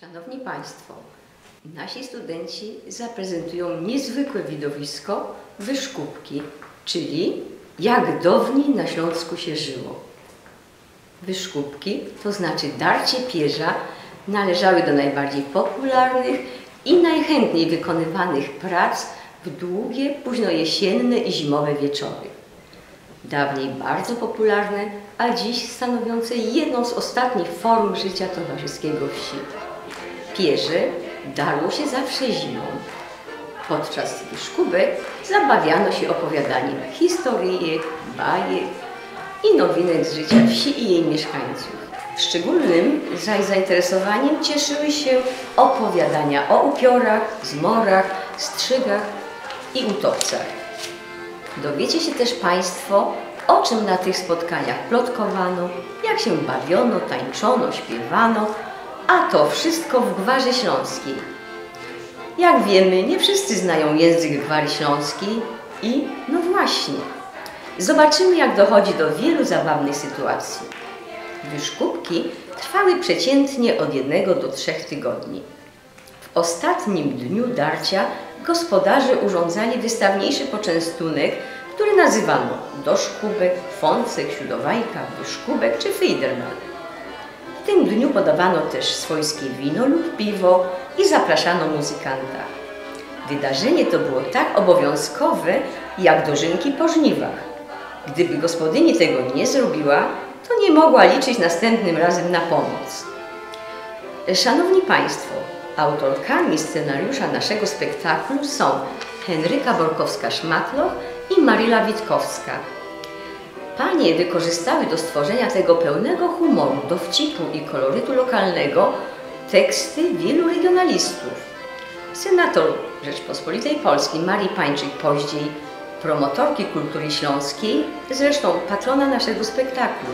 Szanowni Państwo, nasi studenci zaprezentują niezwykłe widowisko wyszkubki, czyli jak dawniej na Śląsku się żyło. Wyszkubki, to znaczy darcie pierza, należały do najbardziej popularnych i najchętniej wykonywanych prac w długie, późnojesienne i zimowe wieczory. Dawniej bardzo popularne, a dziś stanowiące jedną z ostatnich form życia towarzyskiego wsi. Pierze darło się zawsze zimą. Podczas wyszkubek zabawiano się opowiadaniem historyjek, bajek i nowinek z życia wsi i jej mieszkańców. Szczególnym zaś zainteresowaniem cieszyły się opowiadania o upiorach, zmorach, strzygach i utopcach. Dowiecie się też Państwo, o czym na tych spotkaniach plotkowano, jak się bawiono, tańczono, śpiewano, a to wszystko w Gwarze Śląskiej. Jak wiemy, nie wszyscy znają język Gwary Śląskiej i no właśnie, zobaczymy jak dochodzi do wielu zabawnych sytuacji. Wyszkubki trwały przeciętnie od jednego do trzech tygodni. W ostatnim dniu darcia gospodarze urządzali wystawniejszy poczęstunek, który nazywano doszkubek, fącek, siódowajka, wyszkubek czy fejderman. W tym dniu podawano też swojskie wino lub piwo i zapraszano muzykanta. Wydarzenie to było tak obowiązkowe, jak dożynki po żniwach. Gdyby gospodyni tego nie zrobiła, to nie mogła liczyć następnym razem na pomoc. Szanowni Państwo, autorkami scenariusza naszego spektaklu są Henryka Borkowska-Szmatloch i Maryla Witkowska. Panie wykorzystały do stworzenia tego pełnego humoru, dowcipu i kolorytu lokalnego teksty wielu regionalistów. Senator Rzeczpospolitej Polskiej Marii Pańczyk-Poździej, promotorki kultury śląskiej, zresztą patrona naszego spektaklu,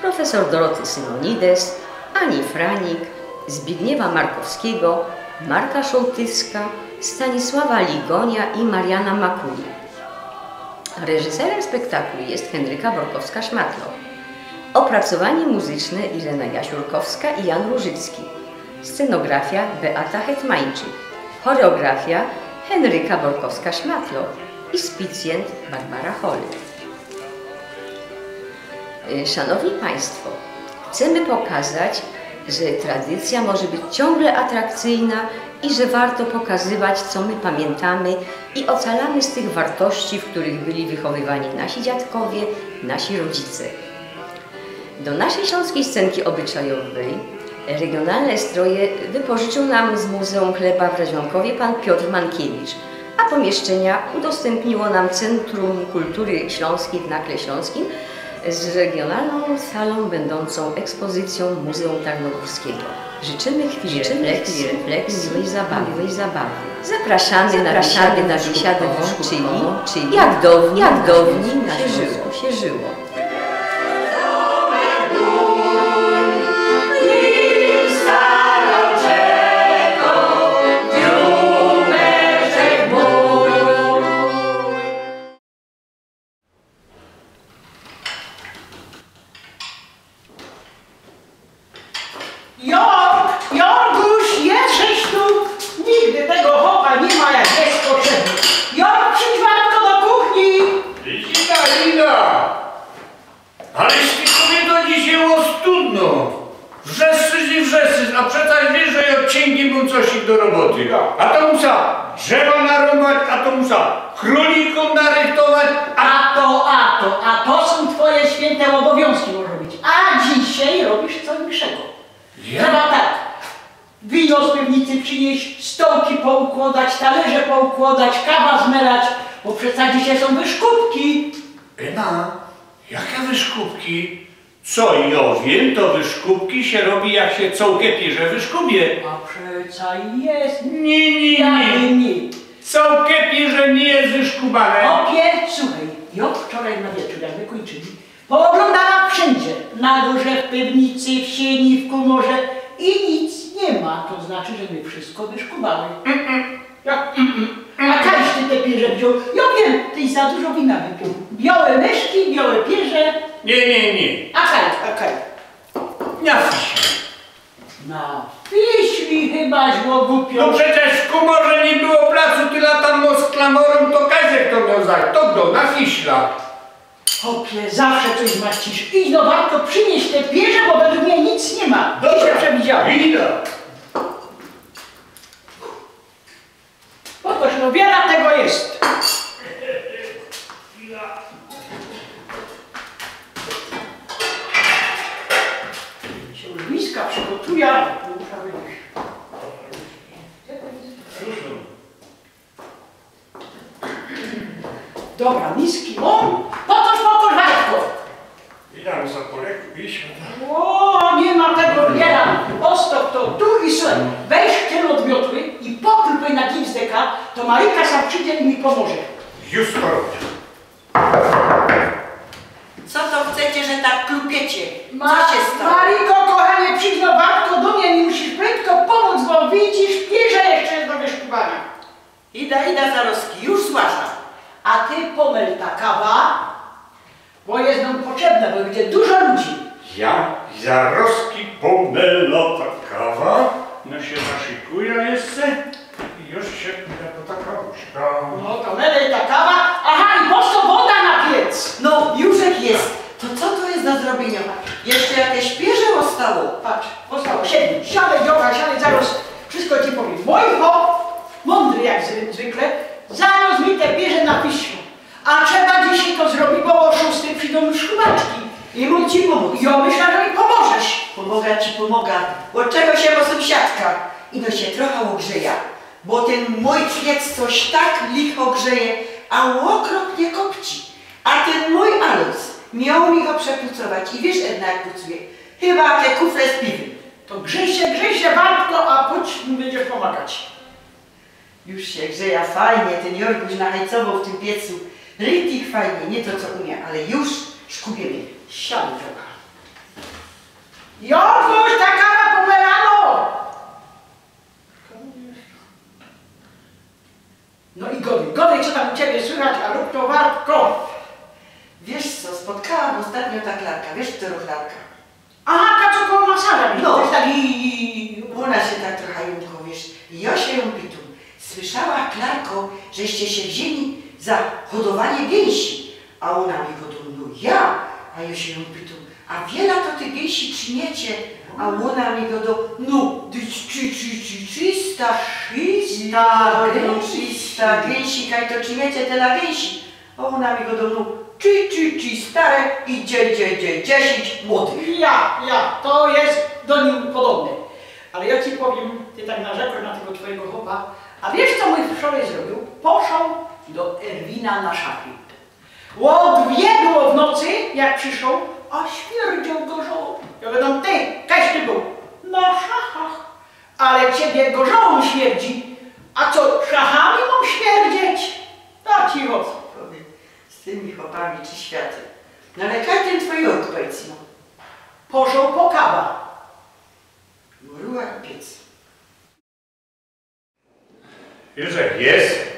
profesor Doroty Symonides, Ani Franik, Zbigniewa Markowskiego, Marka Szołtyska, Stanisława Ligonia i Mariana Makuli. Reżyserem spektaklu jest Henryka Borkowska-Szmatlow. Opracowanie muzyczne Irena Jasiurkowska i Jan Różycki. Scenografia Beata Hetmańczyk. Choreografia Henryka Borkowska-Szmatlow i spicjent Barbara Holy. Szanowni Państwo, chcemy pokazać, że tradycja może być ciągle atrakcyjna i że warto pokazywać, co my pamiętamy i ocalamy z tych wartości, w których byli wychowywani nasi dziadkowie, nasi rodzice. Do naszej śląskiej scenki obyczajowej regionalne stroje wypożyczył nam z Muzeum Chleba w Razionkowie pan Piotr Mankiewicz, a pomieszczenia udostępniło nam Centrum Kultury Śląskiej w Nakle Śląskim z regionalną salą będącą ekspozycją Muzeum Tarnogórskiego. Życzymy chwili refleksji, refleksji miłej zabawy, miłej zabawy. Zapraszamy, Zapraszamy na biesiadę czyli, czyli jak dawniej, jak dawniej na żyło, się żyło. A to musa królikom narychtować, a... To, a to, a to są twoje święte obowiązki może być. A dzisiaj robisz co innego. Ja? Trzeba tak. Wino z piwnicy przynieść, stołki poukładać, talerze poukładać, kawa zmelać, bo przecież dzisiaj są wyszkubki. Ena, jakie wyszkubki? Co ja wiem, to wyszkubki się robi jak się całkę pierze wyszkubie. A przecież jest. Nie, nie, nie. nie. Całkę pierze nie jest wyszkubane. Opie, słuchaj, ja wczoraj na wieczór, jak wykończyli, pooglądałam wszędzie, na górze, w piwnicy, w sieni, w komorze i nic nie ma, to znaczy, że my wszystko wyszkubały. Ja, A kaś ty te pierze wziął? Ja wiem, tyś za dużo wina wypił. Białe myszki, białe pierze, Nie, nie, nie. a kaj, a kaj. Nie Na fiś maźło głupio. No przecież w komorze nie było placu, tyle tam no z klamorą, to Kazek to miał zać. To kto? Na fiśla. Hopie, zawsze coś zmaścisz. Idź do warto przynieść te pierze, bo według mnie nic nie ma. Ty się przewidziałem. Idę. Popatrz, no wiele tego jest. Się już miska przygotuje. to muszę wyjść. Dobra, miski mam. Potoż, potoż, Waldko. Idę za poleku iść. O, nie ma tego wiela. Ostop to tu i słuchaj. Weź ten odmiotły i pokryj na Maryka sam przyjdzie i mi pomoże. Już to robię. Co to chcecie, że tak klupiecie? Co się stało? Maryko, kochanie, przyjdź no babko do mnie, mi musisz prędko pomóc, bo widzisz, pierze jeszcze jest do wyszkuwania. Ida, ida Zarowski, już złaża. A ty pomyl ta kawa, bo jest nam potrzebna, bo będzie dużo ludzi. Ja, Jarowski pomylota kawa. No się naszykuję jeszcze i już się po ta kawuszka. No to melej ta kawa. Aha, i po co woda na piec? No, jużek jest. To co to jest do zrobienia? Jeszcze jakieś pierze ostało. Patrz, postało, siedem, siadaj, dziocha, siadaj, zaraz wszystko ci powiem. Mój hop, mądry jak zwy- zwykle, zaniósł mi te bierze na piśmo. A trzeba dzisiaj to zrobić, bo o szóstej przyjdą już szkubaczki. I mógł ci pomóc. Ja myślę, że mi pomożesz. Pomaga ci pomaga. Od czego się bo sąsiadka? I no się trochę ogrzeja. Bo ten mój piec coś tak licho grzeje, a okropnie kopci. A ten mój alus miał mi go przepucować. I wiesz, Edna, jak pucuje? Chyba te kufle z piwem. To grzej się, grzej się, Bartko, a pójdź mi będziesz pomagać. Już się grzeja fajnie, ten Jorguś nahajcował w tym piecu. Rytik fajnie, nie to co umie, ale już szkubiemy. Siadaj, dziocha. Jorkuś, ta kawa pomelano! No i Godek, Godek, co tam u Ciebie słychać, a rób to Bartko. Wiesz co, spotkałam ostatnio ta klarka, wiesz klarka? Aha, ta co koło masaża, No. to jest taki... Ona się tak trochę jątko, wiesz, i ja się ją pytam. Słyszała, Klarko, żeście się wzięli za hodowanie gęsi. A ona mi no ja, a ja się ją pytam, a wiele to ty gęsi czyniecie? A ona mi go do, no, dyć, czy, czy, czy, trzysta, no, trzysta gęsi, kaj to czyniecie tyle gęsi? A ona mi go do, no, czy, czy, czy, stare i dzie, dzie, dzie, dziesięć młodych. Ja, ja, to jest do nim podobne. Ale ja Ci powiem, Ty tak narzekasz na tego Twojego chłopa, a wiesz co mój wczoraj zrobił? Poszł do Erwina na szachy. Odbiegło w nocy, jak przyszł, a śmierdział gorzoło. Ja wiadomo, Ty, kaś Ty był? Na szachach. Ale Ciebie gorzołą śmierdzi. A co, szachami mam śmierdzieć? Da Ci o co. Powiem, z tymi chłopami czy światy. No ale kaj ten twój rok, powiedz no. Poszł po kawa. Mruła piec. Józef, jest?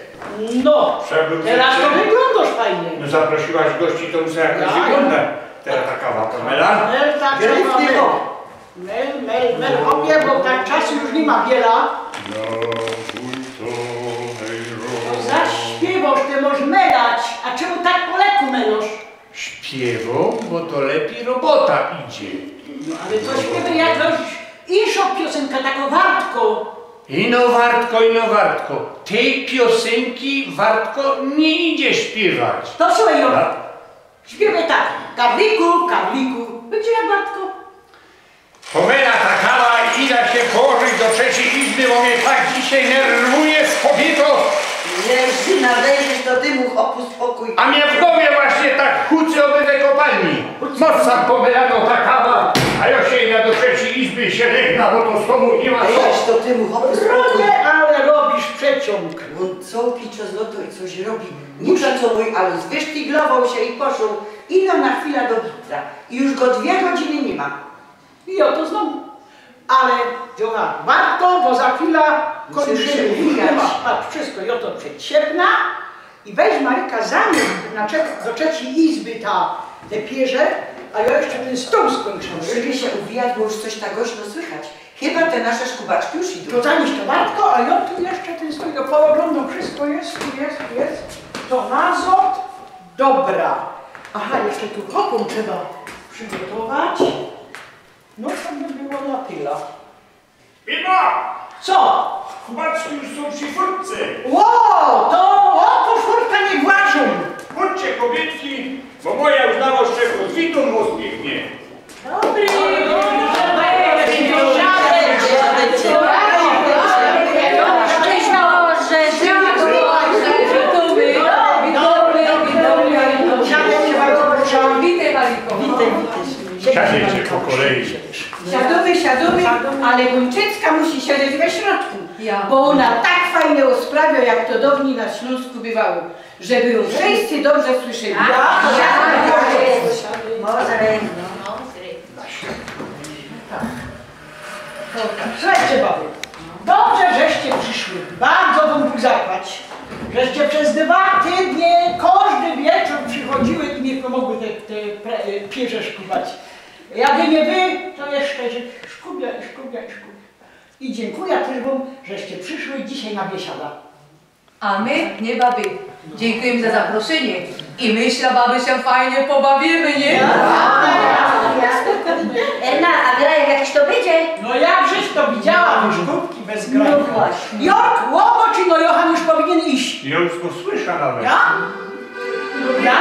No, Przebył teraz to wyglądasz fajnie. No zaprosiłaś gości, to muszę jakoś Ja. wygląda. Teraz ta kawa pomela. Mel, tak Wiele mel. Mel, mel, mel, hopie, bo tak czasu już nie ma wiela. No, zaśpiewasz, ty możesz melać. A czemu tak po leku melosz? Śpiewą, bo to lepiej robota idzie. No ale to śpiewaj jakoś inszą piosenkę, taką wartką. Ino Wartko, ino Wartko, tej piosenki Wartko nie idzie śpiewać. To słuchaj, Jola, A? śpiewaj tak. Karliku, karliku. Będzie jak wartko. Pomela ta kawa, idę się położyć do trzeciej izby, bo mnie tak dzisiaj nerwuje z kobietą, Jerzy, nadejdziesz do dymu, opust spokój. a mnie w głowie właśnie tak huczy obydwie kopalni. Mocna pomelano ta kawa, a ja się idę do trzeciej izby się legna, bo to z tobą nie ma co. Opust spokój. Rodnie, ale robisz przeciąg. On co piczo złoto i coś robi. Muszę co mój alus wyszpiglował się i poszł. Ino na chwilę do Witra. I już go dwie godziny nie ma. I ja to znam. Ale, Jola, warto, bo za chwilę kończymy. Nie patrz, wszystko, ja to przedsiepna. I weź Maryka zanieś na cze- do trzeciej izby ta, te pierze, a ja jeszcze ten stół skończony. Żeby się uwijać, bo już coś tak głośno słychać. Chyba te nasze szkubaczki już idą. To zanieś to Bartko, a ja tu jeszcze ten stoi do pooglądam, wszystko jest, tu jest, tu jest. To nazot, dobra. Aha, jeszcze tu hopą trzeba przygotować. No to by było na tyle. Mima! Co? Kubaczki już są przy furtce. Wow, to o, to furtka nie włażą. Chodźcie kobietki, bo moja już na oszczeku z widą rozbiegnie. Dobry. Siadajcie po kolei. Siadomy, siadomy, ale Gunczycka musi siedzieć we środku. Ja. Bo ona tak fajnie usprawia, jak to dawniej na Śląsku bywało. Żeby ją wszyscy dobrze słyszeli. Słuchajcie baby, dobrze żeście przyszły, bardzo wam Bóg zapłać, żeście przez dwa tygodnie każdy wieczór przychodziły i mi pomogły te, te e, pierze szkubać. Jakby nie wy, to jeszcze szkubia i szkubia i szkubia. I dziękuję też wam, żeście przyszły dzisiaj na biesiada. A my, nie baby, dziękujemy za zaproszenie i myślę, baby się fajnie pobawimy, nie? Ena, a gra jak jakiś to będzie? No jak żeś to widziała, te szkubki bez grania. No właśnie. Jork, Łobo czy no Johan już powinien iść. Już go słyszę nawet. Ja? Ja?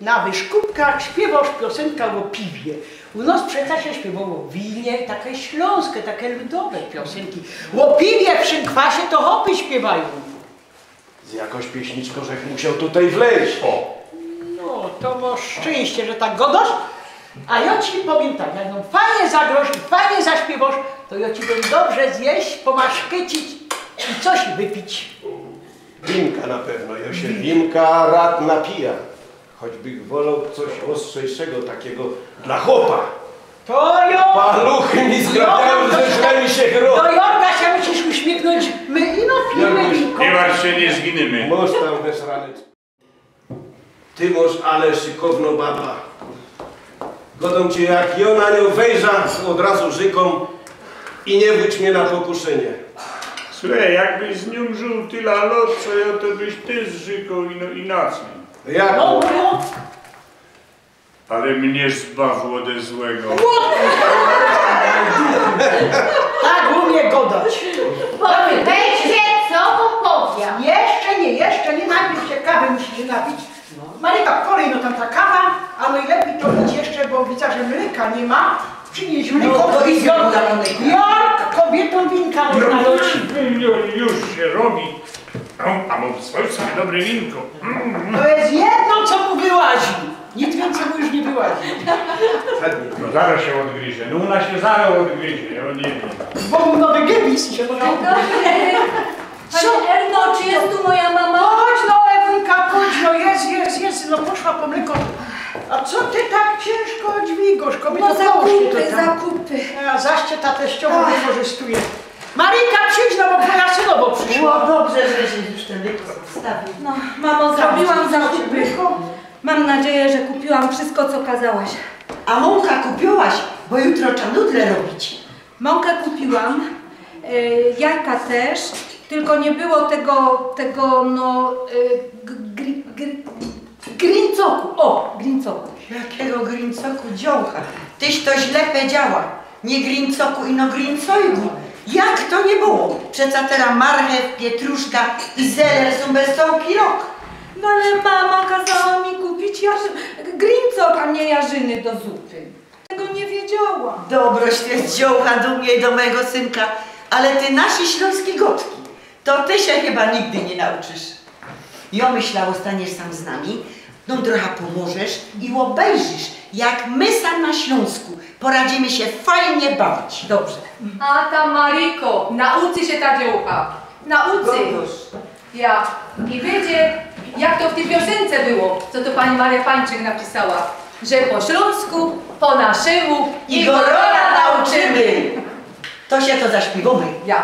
Na wyszkupkach śpiewasz piosenkę o piwie? U nas przecież się śpiewało winie, takie śląskie, takie ludowe piosenki. O piwie przy kwasie to hopy śpiewają. Z jakąś pieśniczką, żech musiał tutaj wleźć. O, No, to masz szczęście, że tak godasz. A ja ci powiem tak, jak ją fajnie zagrosz i fajnie zaśpiewasz, to ja ci będę dobrze zjeść, pomaszkycić i coś wypić. winka na pewno, ja się winka rad napija. Choćbych wolał coś ostrzejszego, takiego dla chłopa. To jo! Paluchy mi zgradają, że mi się Do gro. Jorga się musisz uśmiechnąć, my ino pijemy winko. Nie martw się, nie zginiemy. Moż tam też raneczkę. Ty moż ale szykowno baba. Godą cię jak ja na nią wejrzę, od razu żykom i nie wycz mnie na pokuszenie. Słuchaj, jakbyś z nią żył tyle lat, co ja to byś ty zrzykał ino, inaczej. Jak? No, no, Ale mnie zbaw ode złego. tak umie godać. Weźcie, co popowie. Jeszcze nie, jeszcze nie, najpierw się kawy musisz napić. Maryka, kolej, no tam ta kawa, a najlepiej to być jeszcze, bo widzę, że mleka nie ma. Przynieś mleko No, to i Jork, kobietom winka No, już, już się robi. O, A mam swoje sobie dobre winko. Mm. To jest jedno, co mu wyłazi. Nic więcej mu już nie wyłazi. No zaraz się odgryzie. No u nas się zaraz odgryzie, ja nie wiem. Bo mu nowy gebis się dobry. Pani Erno, czy jest tu moja mama? Chodź no Ewunka, chodź no, jest, jest, jest, no poszła po mleko. A co ty tak ciężko dźwigasz, kobieta? No zakupy, zakupy. A zaś cię ta teściowa wykorzystuje. Maryjka, przyjdź, no bo twoja synowo przyszła. Było dobrze, że się już ten mleko wstawił. No, mamo, zrobiłam zakupy. Mam nadzieję, że kupiłam wszystko, co kazałaś. A mąka kupiłaś, bo jutro trzeba nudle robić. Mąkę kupiłam, y, jajka też, tylko nie było tego, tego no, y, gr, gr, grincoku. O, grincoku. Jakiego grincoku dziołcha? Tyś to źle powiedziała. Nie grincoku, ino grincojgu. Jak to nie było? Przeca teraz marchew, pietruszka i zeler są bez całki rok. No ale mama kazała mi kupić jarzy... grincok, a nie jarzyny do zupy. Tego nie wiedziałam. Dobroś ty dziołcha do mnie i do mojego synka, ale ty nasi śląskie gotki, to ty się chyba nigdy nie nauczysz. Ja myślało, staniesz sam z nami, no trochę pomożesz i obejrzysz, jak my sam na Śląsku poradzimy się fajnie bawić. Dobrze. A ta Mariko, nauczy się ta dziołcha. Nauczy. Ja. I będzie, jak to w tej piosence było, co to pani Maria Pańczyk napisała, że po śląsku, po naszemu I go rola nauczymy. To się to zaśpiewamy. Ja.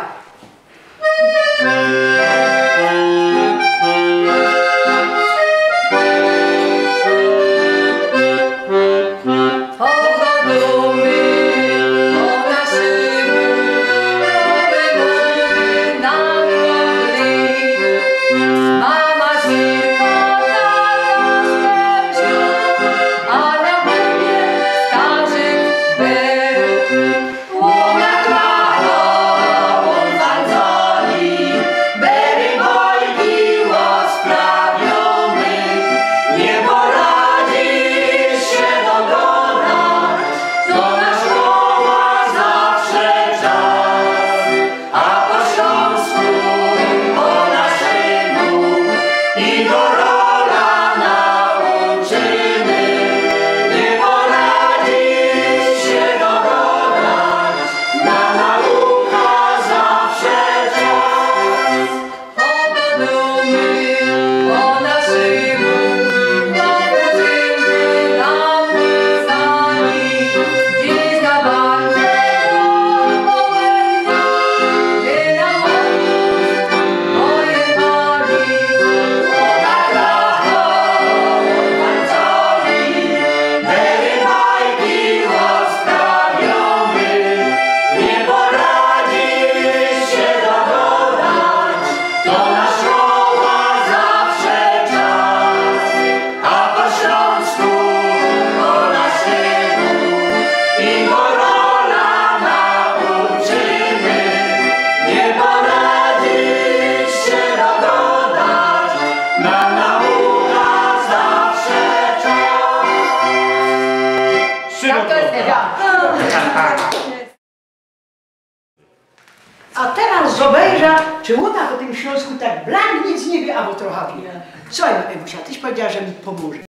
Albo trochę wie. Słuchaj, Ewusia, tyś powiedziała, że mi pomoże.